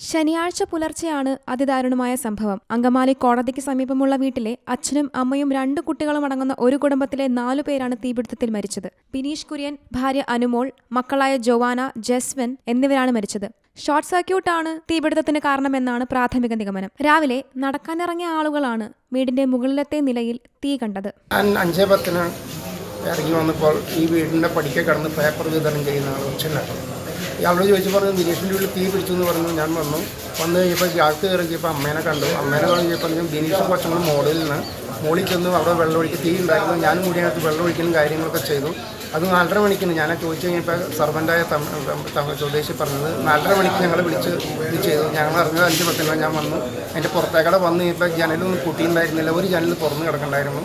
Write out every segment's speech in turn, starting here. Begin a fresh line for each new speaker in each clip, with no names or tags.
ശനിയാഴ്ച പുലർച്ചെയാണ് അതിദാരുണമായ സംഭവം. അങ്കമാലി കോടതിക്ക് സമീപമുള്ള വീട്ടിലെ അച്ഛനും അമ്മയും രണ്ട് കുട്ടികളും അടങ്ങുന്ന ഒരു കുടുംബത്തിലെ നാലു പേരാണ് തീപിടുത്തത്തിൽ മരിച്ചത്. ബിനീഷ് കുര്യൻ ഭാര്യ അനുമോൾ മക്കളായ ജോവാന ജസ്വൻ എന്നിവരാണ് മരിച്ചത്. ഷോർട്ട് സർക്യൂട്ടാണ് തീപിടുത്തത്തിന് കാരണമെന്നാണ് പ്രാഥമിക നിഗമനം. രാവിലെ നടക്കാനിറങ്ങിയ ആളുകളാണ് വീടിന്റെ മുകളിലത്തെ നിലയിൽ തീ കണ്ടത്.
ഇറങ്ങി വന്നപ്പോൾ ഈ വീടിന്റെ പടിക്കെ കടന്ന് പേപ്പർ വിതരണം ചെയ്യുന്ന ആൾ ഉച്ചനായിരുന്നു അവളോട് ചോദിച്ചു പറഞ്ഞു ബിനീഷിന്റെ ഉള്ളിൽ തീ പിടിച്ചു എന്ന് പറഞ്ഞു. ഞാൻ വന്നു. വന്ന് കഴിഞ്ഞപ്പോൾ അകത്ത് കയറിയപ്പോൾ അമ്മേനെ കണ്ടു. അമ്മേനെ കഴിഞ്ഞപ്പോൾ ഞാൻ ബിനീഷും കുറച്ചും കൂടി മോളിൽ മോളിൽ ചെന്ന് അവിടെ വെള്ളം ഒഴിക്കുക തീ ഉണ്ടായിരുന്നു. ഞാനും കൂടി അതിനകത്ത് വെള്ളം ഒഴിക്കലും കാര്യങ്ങളൊക്കെ ചെയ്തു. അത് നാലര മണിക്കിന് ഞാൻ ചോദിച്ചു കഴിഞ്ഞപ്പോൾ സർവന്റായ സ്വദേശി പറഞ്ഞത് നാലര മണിക്ക് ഞങ്ങൾ വിളിച്ച് ഇത് ചെയ്തു. ഞങ്ങൾ അറിഞ്ഞത് അഞ്ച് പത്തിനാണ് ഞാൻ വന്നു. അതിന്റെ പുറത്തേക്കടെ വന്ന് കഴിഞ്ഞപ്പോൾ ജനലൊന്നും കുട്ടിയുണ്ടായിരുന്നില്ല ഒരു ജനൽ തുറന്ന് കിടക്കണ്ടായിരുന്നു.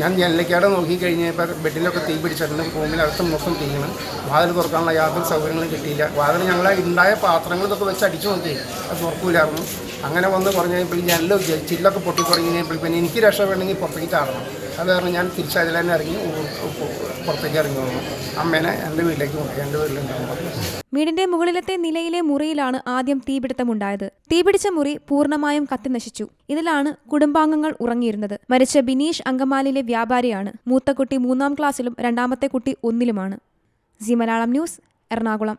ഞാൻ ജനലിലേക്കാടെ നോക്കി കഴിഞ്ഞപ്പോൾ ബെഡിലൊക്കെ തീ പിടിച്ചിട്ടുണ്ട്. റൂമിനകത്ത് മൊത്തം തീയാണ്. വാതിൽ തുറക്കാനുള്ള യാതൊരു സൗകര്യങ്ങളും കിട്ടിയില്ല. വാതിൽ ഞങ്ങളെ ഉണ്ടായ പാത്രങ്ങൾ ഇതൊക്കെ വെച്ച് അടിച്ചു നോക്കി. അത് തുറക്കൂലായിരുന്നു. അങ്ങനെ വന്ന് കുറഞ്ഞ് കഴിഞ്ഞപ്പോൾ എല്ലാം ചില്ലൊക്കെ പൊട്ടി തുടങ്ങി കഴിഞ്ഞപ്പോൾ പിന്നെ എനിക്ക് രക്ഷ വേണമെങ്കിൽ പുറത്തേക്ക് ചാടണം. അത് കാരണം ഞാൻ തിരിച്ചതിൽ തന്നെ ഇറങ്ങി പുറത്തേക്ക് ഇറങ്ങി വന്നു. അമ്മേനെ എന്റെ വീട്ടിലേക്ക് കൊണ്ടുപോയി എന്റെ വീട്ടിലുണ്ടാവും
വീടിന്റെ മുകളിലത്തെ നിലയിലെ മുറിയിലാണ് ആദ്യം തീപിടുത്തമുണ്ടായത്. തീപിടിച്ച മുറി പൂർണമായും കത്തിനശിച്ചു ഇതിലാണ് കുടുംബാംഗങ്ങൾ ഉറങ്ങിയിരുന്നത്. മരിച്ച ബിനീഷ് അങ്കമാലിയിലെ വ്യാപാരിയാണ്. മൂത്ത കുട്ടി മൂന്നാം ക്ലാസ്സിലും രണ്ടാമത്തെ കുട്ടി ഒന്നിലുമാണ്. G Malayalam news Ernakulam.